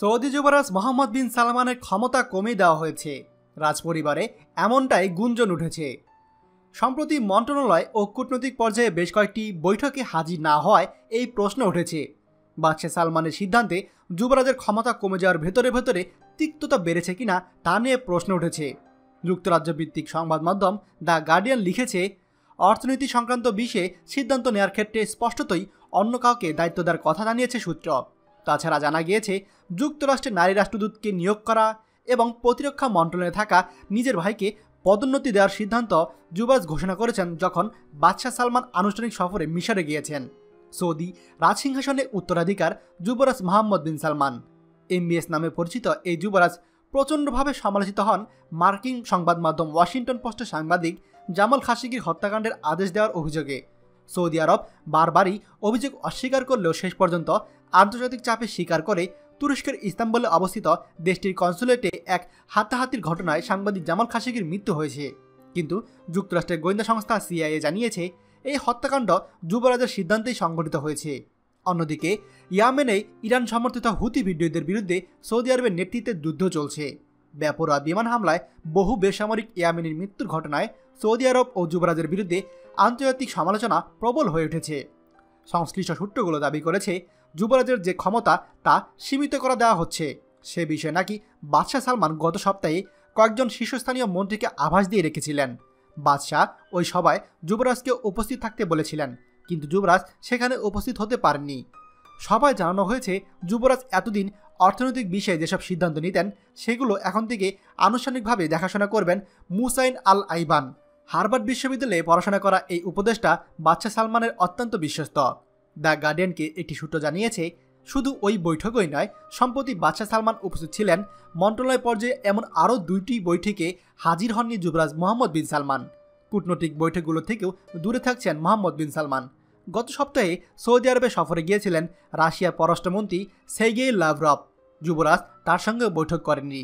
Saudi যুবরাজ Mohammed বিন সালমানের ক্ষমতা কমিয়ে দেওয়া হয়েছে। রাজপরিবারে এমনটাই গুঞ্জন উঠেছে। সম্প্রতি মন্ত্রণালয় ও কূটনৈতিক পর্যায়ে বেশ কয়েকটি বৈঠকে হাজির না হওয়ায় এই প্রশ্ন উঠেছে। বাদশাহ সালমানের সিদ্ধান্তে যুবরাজের ক্ষমতা কমে যাওয়ার ভেতরে ভেতরে তিক্ততা বেড়েছে কিনা তা নিয়ে প্রশ্ন উঠেছে। যুক্তরাজ্য ভিত্তিক সংবাদ মাধ্যম দ্য গার্ডিয়ান লিখেছে, অর্থনীতি সংক্রান্ত বিষয়ে সিদ্ধান্ত নেওয়ার ক্ষেত্রে স্পষ্টতই অন্য কাউকে দায়িত্ব দেওয়ার কথা জানিয়েছে সূত্র। তাছাড়া জানা গিয়েছে, যুক্তরাষ্ট্রের নারী রাষ্ট্রদূতকে নিয়োগ করা এবং প্রতিরক্ষা মন্ত্রণালয়ে থাকা নিজের ভাইকে পদোন্নতি দেওয়ার সিদ্ধান্ত যুবরাজ ঘোষণা করেছেন যখন বাদশাহ সালমান আনুষ্ঠানিক সফরে মিশরে গিয়েছেন। সৌদি রাজসিংহাসনে উত্তরাধিকার যুবরাজ মোহাম্মদ বিন সালমান। এমবিএস নামে পরিচিত এই যুবরাজ প্রচণ্ডভাবে সমালোচিত হন মার্কিন সংবাদ মাধ্যম ওয়াশিংটন পোস্টের সাংবাদিক জামাল খাশিগির হত্যাকাণ্ডের আদেশ দেওয়ার অভিযোগে। সৌদি আরব বারবারই অভিযোগ অস্বীকার করলেও শেষ পর্যন্ত আন্তর্জাতিক চাপে স্বীকার করে তুরস্কের ইস্তাম্বুলে অবস্থিত দেশটির কনসুলেটে এক হাতাহাতির ঘটনায় সাংবাদিক জামাল খাশিগির মৃত্যু হয়েছে। কিন্তু যুক্তরাষ্ট্রের গোয়েন্দা সংস্থা সিআইএ জানিয়েছে, এই হত্যাকাণ্ড যুবরাজের সিদ্ধান্তেই সংঘটিত হয়েছে। অন্যদিকে, ইয়ামেনে ইরান সমর্থিত হুতি ভিডিওদের বিরুদ্ধে সৌদি আরবের নেতৃত্বে যুদ্ধ চলছে। ব্যাপরোয়া বিমান হামলায় বহু বেসামরিক ইয়ামেনের মৃত্যুর ঘটনায় সৌদি আরব ও যুবরাজের বিরুদ্ধে আন্তর্জাতিক সমালোচনা প্রবল হয়ে উঠেছে। সংশ্লিষ্ট সূত্রগুলো দাবি করেছে যুবরাজের যে ক্ষমতা, তা সীমিত করে দেওয়া হচ্ছে। সে বিষয়ে নাকি বাদশাহ সালমান গত সপ্তাহে কয়েকজন শীর্ষস্থানীয় মন্ত্রীকে আভাস দিয়ে রেখেছিলেন। বাদশাহ ওই সভায় যুবরাজকে উপস্থিত থাকতে বলেছিলেন, কিন্তু যুবরাজ সেখানে উপস্থিত হতে পারেননি। সবাই জানানো হয়েছে, যুবরাজ এতদিন অর্থনৈতিক বিষয়ে যেসব সিদ্ধান্ত নিতেন, সেগুলো এখন থেকে আনুষ্ঠানিকভাবে দেখাশোনা করবেন মুসাইন আল আইবান হার্ভার্ড বিশ্ববিদ্যালয়ে পড়াশোনা করা এই উপদেষ্টা বাদশাহ সালমানের অত্যন্ত বিশ্বস্ত। দ্য গার্ডিয়ানকে একটি সূত্র জানিয়েছে, শুধু ওই বৈঠকই নয়, সম্প্রতি বাদশাহ সালমান উপস্থিত ছিলেন মন্ত্রণালয় পর্যায়ে এমন আরও দুইটি বৈঠকে হাজির হননি যুবরাজ মোহাম্মদ বিন সালমান। কূটনৈতিক বৈঠকগুলো থেকেও দূরে থাকছেন মোহাম্মদ বিন সালমান। গত সপ্তাহে সৌদি আরবে সফরে গিয়েছিলেন রাশিয়ার পররাষ্ট্রমন্ত্রী সেগেই লাভরভ যুবরাজ তার সঙ্গে বৈঠক করেননি।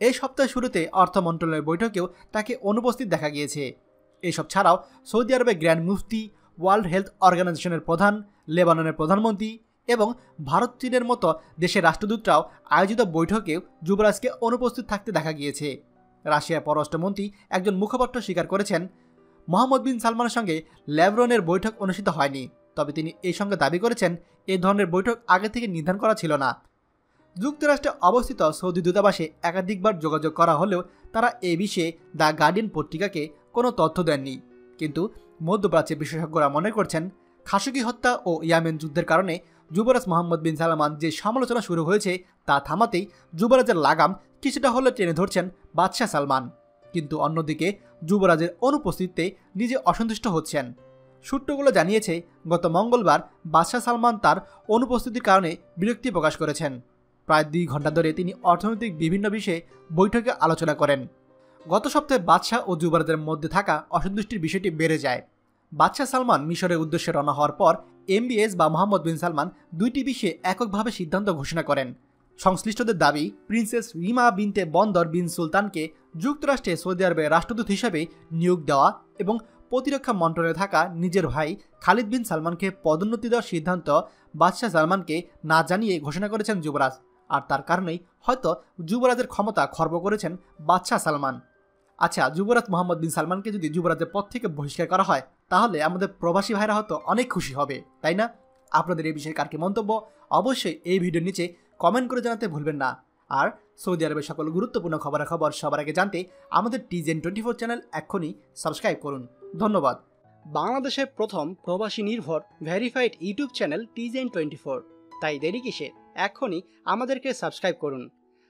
এই সপ্তাহের শুরুতে অর্থ মন্ত্রণালয়ের বৈঠকেও তাকে অনুপস্থিত দেখা গিয়েছে। এসব ছাড়াও সৌদি আরবে গ্র্যান্ড মুফতি ওয়ার্ল্ড হেলথ অর্গানাইজেশনের প্রধান, লেবাননের প্রধানমন্ত্রী এবং ভারত চীনের মতো দেশের রাষ্ট্রদূতরাও আয়োজিত বৈঠকেও যুবরাজকে অনুপস্থিত থাকতে দেখা গিয়েছে। রাশিয়ার পররাষ্ট্রমন্ত্রী একজন মুখপাত্র স্বীকার করেছেন, মোহাম্মদ বিন সালমানের সঙ্গে ল্যাবরনের বৈঠক অনুষ্ঠিত হয়নি, তবে তিনি এই সঙ্গে দাবি করেছেন এই ধরনের বৈঠক আগে থেকে নির্ধারণ করা ছিল না। যুক্তরাষ্ট্রে অবস্থিত সৌদি দূতাবাসে একাধিকবার যোগাযোগ করা হলেও তারা এ বিষয়ে দ্য গার্ডিয়ান পত্রিকাকে কোনো তথ্য দেননি। কিন্তু মধ্যপ্রাচ্যের বিশেষজ্ঞরা মনে করছেন খাসুকি হত্যা ও ইয়ামেন যুদ্ধের কারণে যুবরাজ মোহাম্মদ বিন সালমান যে সমালোচনা শুরু হয়েছে তা থামাতেই যুবরাজের লাগাম কিছুটা হলে টেনে ধরছেন বাদশাহ সালমান। কিন্তু অন্যদিকে যুবরাজের অনুপস্থিতিতে নিজে অসন্তুষ্ট হচ্ছেন। সূত্রগুলো জানিয়েছে, গত মঙ্গলবার বাদশাহ সালমান তার অনুপস্থিতির কারণে বিরক্তি প্রকাশ করেছেন। প্রায় দুই ঘণ্টা ধরে তিনি অর্থনৈতিক বিভিন্ন বিষয়ে বৈঠকে আলোচনা করেন। গত সপ্তাহে বাদশাহ ও যুবরাজের মধ্যে থাকা অসন্তুষ্টির বিষয়টি বেড়ে যায়। বাদশাহ সালমান মিশরের উদ্দেশ্যে রওনা হওয়ার পর, এমবিএস বা মোহাম্মদ বিন সালমান দুইটি বিষয়ে এককভাবে সিদ্ধান্ত ঘোষণা করেন। সংশ্লিষ্টদের দাবি, প্রিন্সেস রিমা বিনতে বন্দর বিন সুলতানকে যুক্তরাষ্ট্রে সৌদি আরবে রাষ্ট্রদূত হিসেবে নিয়োগ দেওয়া এবং প্রতিরক্ষা মন্ত্রণালয়ে থাকা নিজের ভাই খালিদ বিন সালমানকে পদোন্নতি দেওয়ার সিদ্ধান্ত বাদশাহ সালমানকে না জানিয়ে ঘোষণা করেছেন যুবরাজ। আর তার কারণেই হয়তো যুবরাজের ক্ষমতা খর্ব করেছেন বাদশাহ সালমান। আচ্ছা যুবরাজ মোহাম্মদ বিন সালমানকে যদি যুবরাজের পদ থেকে বহিষ্কার করা হয়, তাহলে আমাদের প্রবাসী ভাইরা হয়তো অনেক খুশি হবে, তাই না? আপনাদের এই বিষয়ে কার কি মন্তব্য? অবশ্যই এই ভিডিওর নিচে কমেন্ট করে জানাতে ভুলবেন না। আর সৌদি আরবের সকল গুরুত্বপূর্ণ খবরাখবর সবার আগে জানতে আমাদের টিজেন টোয়েন্টি ফোর চ্যানেল এক্ষুনি সাবস্ক্রাইব করুন। ধন্যবাদ। বাংলাদেশের প্রথম প্রবাসী নির্ভর ভেরিফাইড ইউটিউব চ্যানেল টিজেন টোয়েন্টি ফোর তাই দেরি কিসে? এখনই আমাদেরকে সাবস্ক্রাইব করুন।